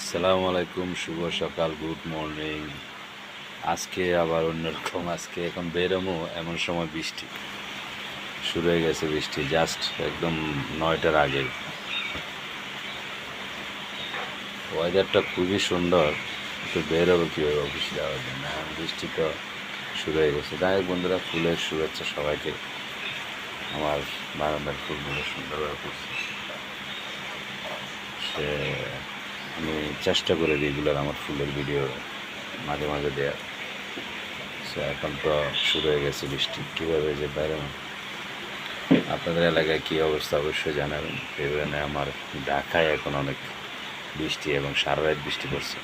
আসসালামু আলাইকুম, শুভ সকাল গুড মর্নিং আজকে আবার অন্যরকম, আজকে এখন বেরোমো এমন সময় বৃষ্টি। শুরু হয়ে গেছে বৃষ্টি জাস্ট একদম নয়টার আগে। ওয়েদারটা খুবই সুন্দর তো বেরোবো কীভাবে অফিস যাওয়ার জন্য? এখন বৃষ্টি তো শুরু হয়ে গেছে। যাই বন্ধুরা, ফুলের শুভেচ্ছা সবাইকে। আমার বারান্দার ফুলগুলো সুন্দরভাবে করছে সে চেষ্টা করে রেগুলার আমার ফুলের ভিডিও মাঝে মাঝে দেওয়ার সো এখন তো শুরু হয়ে গেছে বৃষ্টি। কীভাবে যে বাইরে আপনাদের এলাকায় কী অবস্থা অবশ্যই জানাবেন। এবারে আমার ঢাকায় এখন অনেক বৃষ্টি এবং সারা রাত বৃষ্টি পড়ছে।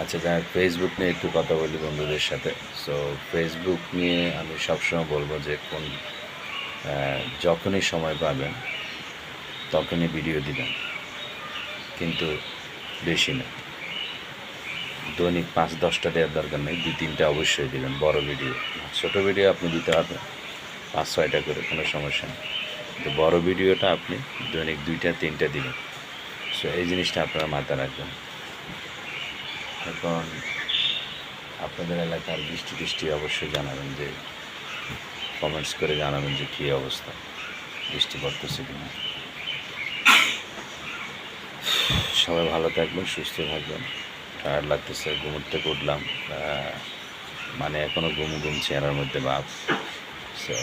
আচ্ছা যাই ফেসবুক নিয়ে একটু কথা বলি বন্ধুদের সাথে। সো ফেসবুক নিয়ে আমি সবসময় বলব যে, কোন যখনই সময় পাবেন, তখনই ভিডিও দিবেন। কিন্তু বেশি না। দৈনিক পাঁচ, দশটা দেওয়ার দরকার নেই, দুই, তিনটা অবশ্যই দিবেন, বড় ভিডিও ছোটো ভিডিও আপনি দিতে পারবেন, পাঁচ, ছয়টা করে, কোনো সমস্যা নেই। কিন্তু বড় ভিডিওটা আপনি দৈনিক দুইটা, তিনটা দিবেন। সো এই জিনিসটা আপনারা মাথায় রাখবেন। এখন আপনাদের এলাকার বৃষ্টি টিষ্টি অবশ্যই জানাবেন যে কমেন্টস করে জানাবেন যে কী অবস্থা বৃষ্টি পড়তেছে কিনা। সবাই ভালো থাকবেন, সুস্থ থাকবেন। টায়ার লাগতেছে থেকে উঠলাম। মানে এখনও ঘুম ঘুম চেহারার মধ্যে ভাব সো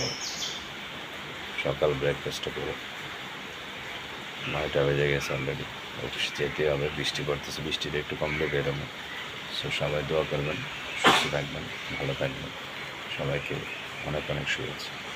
সকাল ব্রেকফাস্টটা করে। নয়টা বেজে গেছে অলরেডি অফিস যেতে হবে, বৃষ্টি পড়তেছে, বৃষ্টিতে একটু কমলে বেরোবো। সো সবাই দোয়া করবেন, সুস্থ থাকবেন, ভালো থাকবেন। সবাইকে অনেক অনেক শুভেচ্ছা।